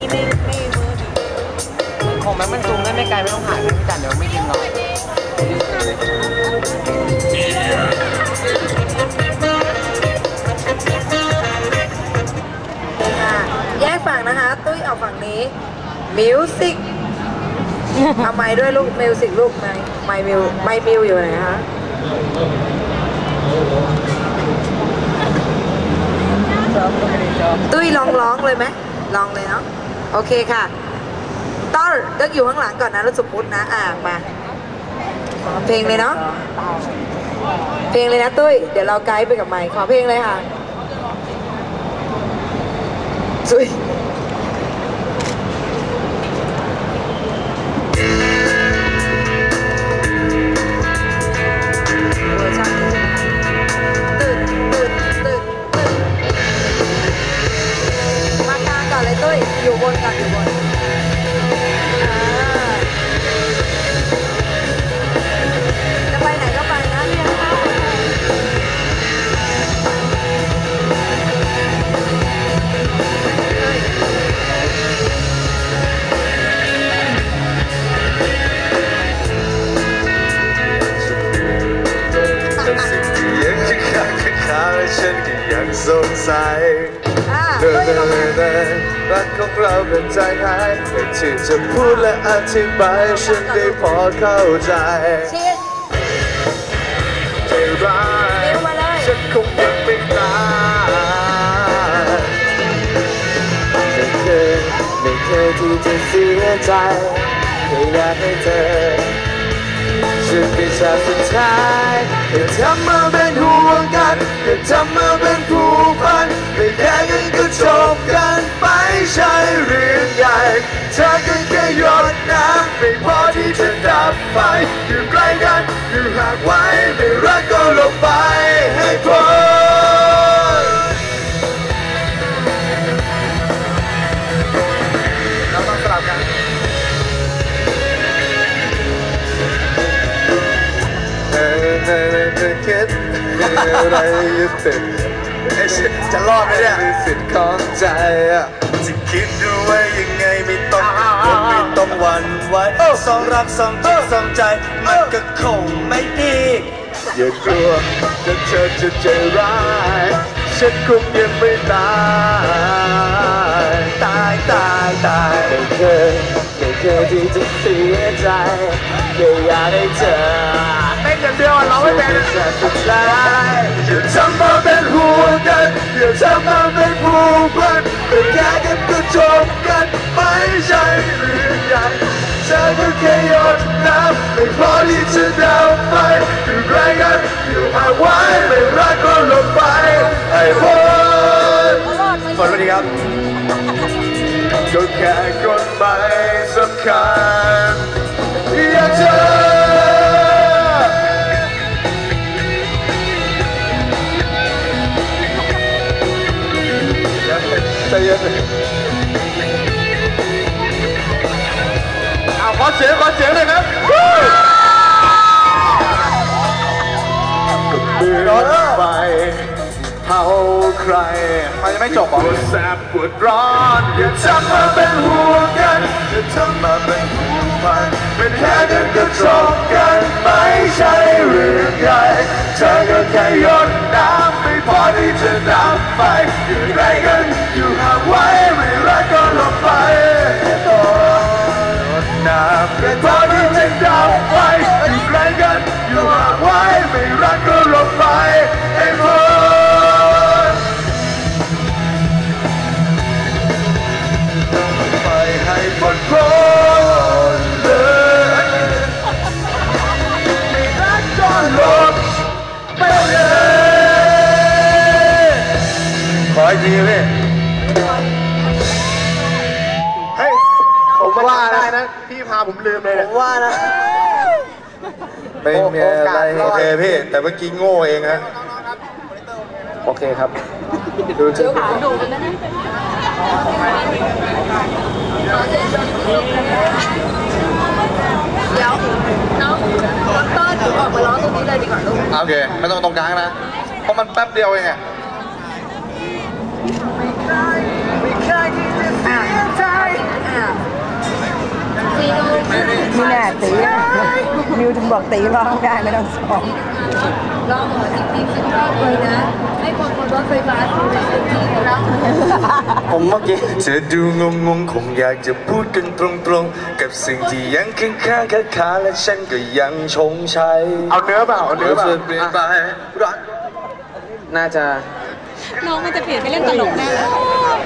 ไม่ไม่เวิร์กของแม็กมันซูมได้ไม่ไกลไม่ต้องถ่ายนะพี่จันเดี๋ยวไม่ดึงหรอกแยกฝั่งนะคะ ตุ้ยเอาฝั่งนี้ มิวสิกเอาไม้ด้วยลูกมิวสิกลูกไม้ไม้มิวไม้มิวอยู่ไหนคะตุ้ยลองร้องเลยไหมลองเลยเนาะ โอเคค่ะต้อนเลิกอยู่ข้างหลังก่อนนะแล้วสมมตินะ อ่ามา เพลงเลยเนาะเพลงเลยนะตุ้ย เดี๋ยวเราไกด์ไปกับไมค์ขอเพลงเลยค่ะ สุย สงสัยอ่าเดินตุ้ยเดิลงมานเดินรักของเราเป็นใจหายแต่ที่จะพูดและอธิบายฉันได้พอเข้าใจชิดใจร้ายเร็วมาเลยฉันคงยังไม่ตายไม่เคยไม่เคยที่จะเสียใจแค่อยากให้เธอ ฉันเป็นชาติสุดท้ายแค่ทำมาเป็นห่วงกันแค่ทำมาเป็นผู้พันไม่แค่กันก็จบกันไปใช่เรื่องใหญ่เธอกันแค่หยดน้ำไม่พอที่จะดับไฟอยู่ใกล้กันอยู่ห่างไว้ไม่รักก็หลบไป ไรยู่ติดจะรอดไหมเนี่ยมีสิทธิ์ของใจอะจะคิดดูไว้ยังไงไม่ต้องไม่ต้องหวั่นไหวสองรักสองจิตสองใจ มันก็คงไม่ดีอย่ากลัวจะเธอจะใจร้ายฉันคงยังไม่ตายตายตายตายไม่เคยไม่เคยที่จะเสียใจแค่อยากให้เธอเต้นอย่างเดียวเราไม่เป็นแต่สุดท้ายอ ย่าทำมาเป็นห่วงกันอย่าทำมาเป็นผู้พันเป็นแค่กันก็จบกันไม่ใช่เรื่องใหญ่เธอก็แค่หยดน้ำไม่พอที่จะดับไฟอยู่ใกล้กันอยู่ห่างไว้ไม่รักก็หลบไปไอ้พ้นสวัสดีครับก็แค่กฎหมายสำคัญ เย็นเอาขอเสียงขอเสียงเลยครับก็เบื่อไปเท่าใครมันยังไม่จบหรอปวดแสบปวดร้อนอย่าทำมาเป็นห่วงกันอย่าทำมาเป็นผูกพันเป็นแค่กันก็จบกันไม่ใช่เรื่องใหญ่เธอก็แค่หยดน้ำไม่พอที่จะดับไฟอยู่ใกล้กัน ออีกทีพี่เฮ้ยผมว่าได้นะ พี่พาผมลืมเลยผมว่านะไม่มีอะไรโอเคพี่ แต่เมื่อกี้โง่เองฮะโอเคครับดูชื่อเดี๋ยวน้องดอกเตอร์ถือออกมาร้องตรงนี้เลยดีกว่าลูกโอเค ไม่ต้องตรงกลางนะ เพราะมันแป๊บเดียวเองอะอะ ตีมิวถึงบอกตีร้องได้ไม่ต้องซ้อมลองหัวจริงๆฉันชอบเลยนะให้คนบนรถไฟฟ้าดูในพื้นที่กันแล้วผมเมื่อกี้เธอดูงงงๆคงอยากจะพูดกันตรงๆ กับสิ่งที่ยังข้างข้างๆขาๆและฉันก็ยังชงชัยเอาเนื้อเปล่าเอาเนื้อเปล่าธเปลี่ยนไปรักน่าจะน้องมันจะเปลี่ยนไปเล่นตลกแน่เลย